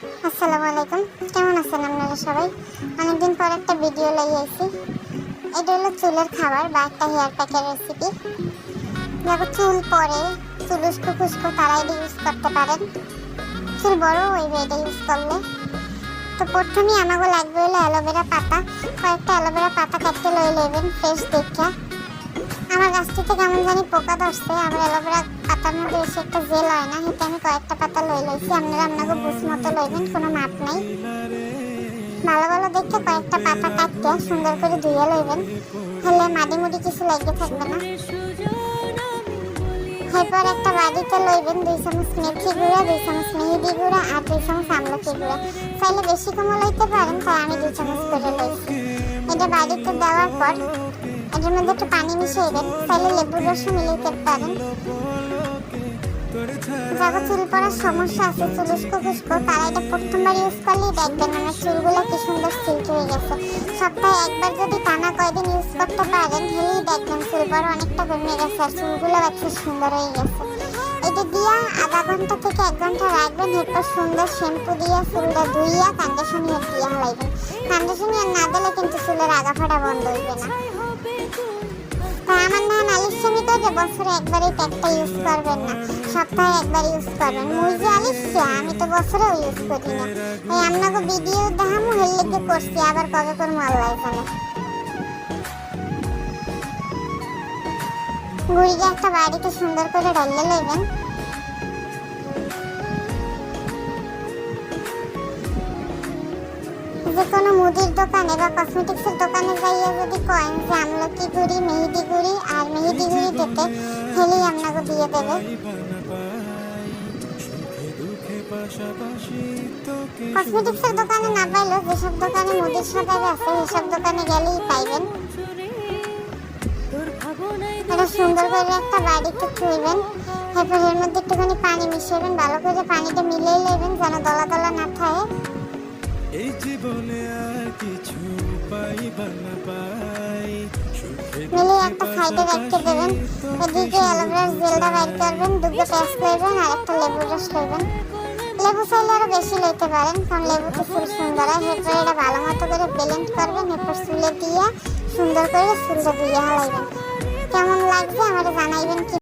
আসসালামু আলাইকুম। কেমন আছেন আপনারা সবাই? অনেকদিন পর একটা ভিডিও লাইয়ে আইছি। এটা হলো চুলের খাবার বা একটা হেয়ার প্যাকের রেসিপি যারা চুল পরে, চুল উস্কো খুস্কো তারা এটা ইউজ করতে পারেন। চুল বড় হইবে এটা ইউজ করলে। তো প্রথমেই আমাকে লাগবে হলো অ্যালোভেরা পাতা। কয়েকটা অ্যালোভেরা পাতা কাটতে লই লইবেন ফ্রেশ দেখা। আমার গাছটিতে কেমন জানি পোকা ধরছে আমার অ্যালোভেরা পাতার মধ্যে এসে একটা জেল হয় না হেঁটে আমি কয়েকটা পাতা লই লইছি। আপনারা আপনাকে বুঝ মতো লইবেন, কোনো মাপ নাই। ভালো ভালো দেখতে কয়েকটা পাতা কাটতে সুন্দর করে ধুয়ে লইবেন। হলে মাটি মুটি কিছু লাগিয়ে থাকবে না। এরপর একটা বাড়িতে লইবেন দুই চামচ মেথি গুঁড়া, দুই চামচ মেহেদি গুঁড়া আর দুই চামচ আমলকি গুঁড়া। চাইলে বেশি কমও লইতে পারেন, তাই আমি দুই চামচ করে লইছি। এটা বাড়িতে দেওয়ার পর এটার মধ্যে একটু পানি মিশিয়ে চাইলে লেবুর রসও মিলাইতে পারেন। যারা চুল পড়ার সমস্যা আছে, চুল উস্কো তারা এটা প্রথমবার ইউজ করলেই দেখবেন আমার চুলগুলো কি সুন্দর সিল্কি হয়ে গেছে। সপ্তাহে একবার যদি টানা কয়দিন ইউজ করতে পারেন হলেই দেখবেন চুল পড়া অনেকটা কমে গেছে আর চুলগুলো একটু সুন্দর হয়ে গেছে। এটা দিয়া আধা ঘণ্টা থেকে এক ঘণ্টা রাখবেন, এরপর সুন্দর শ্যাম্পু দিয়ে চুলটা ধুইয়া কন্ডিশন দিয়ে হালাইবেন। কন্ডিশন না দিলে কিন্তু চুলের আগা ফাটা বন্ধ হইবে না। আলিশামি তো যে বছরে একবারই প্যাকটা ইউজ করবেন না। সপ্তাহে একবার ইউজ করবেন। মুই যে আমি তো বছরেও ইউজ করি না। এই আপনাকে ভিডিও দেখামু হেললে করছি, আবার কবে করে আল্লাহ জানে। গুড়িকে একটা বাড়িতে সুন্দর করে ডাইলে লইবেন। যে কোনো মুদির দোকানে বা কসমেটিক্সের দোকানে যাইয়া যদি কয়েন যে, আমলকি গুড়ি, মেহেদি গুড়ি মেহেদি গুড়ি আপনাকে দিয়ে দেবে। কসমেটিক্সের দোকানে না পাইলেও যেসব দোকানে মুদির সদাই আছে, সেসব দোকানে গেলেই পাইবেন। এটা সুন্দর করে একটা বাড়িতে থুইবেন এরপর এর মধ্যে একটুখানি পানি মিশিয়েবেন ভালো করে পানিটা মিলিয়ে নেবেন যেন দলা দলা না থাকে এই জীবনে আর কিছু পাইবা না পাই। মিলিয়ে একটা সাইডে রেখে দেবেন। এদিকে অ্যালোভেরার জেলটা বাইর করবেন, দুটো পেস্ট লইবেন আর একটা লেবুর রস লইবেন লেবু চাইলে আরও বেশি লইতে পারেন, কারণ লেবুতে খুব সুন্দর হয় এরপর এটা ভালো মতো করে ব্লেন্ড করবেন, এরপর চুলে দিয়ে সুন্দর করে চুলটা দিয়ে হালাইবেন। কেমন লাগবে আমার জানাইবেন কি